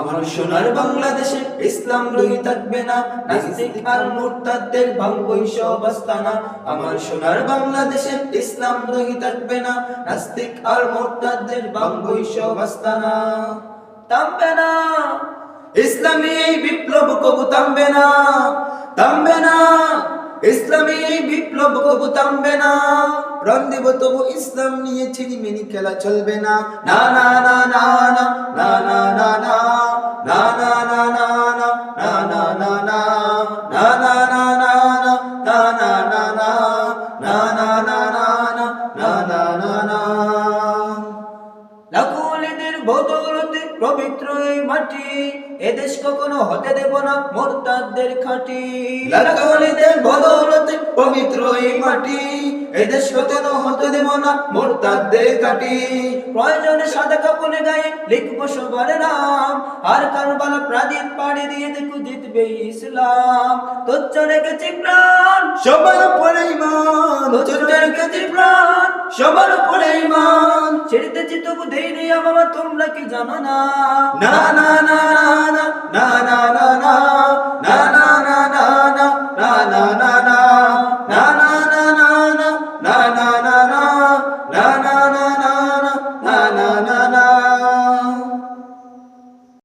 আমার সোনার বাংলাদেশে ইসলাম রই থাকবে না, নাস্তিক আর মুরতাদদের ভাঙবই সব আস্তানা। আমার সোনার বাংলাদেশে ইসলাম থাকবে না, নাস্তিক আর মুরতাদদের থামবে না, ইসলামী এই বিপ্লব কবু থামবে না থামবে না, ইসলামী এই বিপ্লব কবু থামবে না। প্রাণ দেব তবু ইসলাম নিয়ে চিনিমিনি খেলা চলবে না। না না না না। মাটি এদেশ কখনো হতে দেব না মোরতাদের খাঁটি বদৌলতে পবিত্র এই মাটি এদেশ কখনো হতে দেব না খাঁটি প্রয়োজনে সাদা গায়ে লিখব সবার নাম। আর প্রাদীপ পাড়ি দিয়ে জিতবে ইসলাম। প্রাণ, সবার ইমান প্রাণ, সবার ইমান ছেড়েতেছি তবু দেই নেই বাবা তোমরা কি জানো না না না না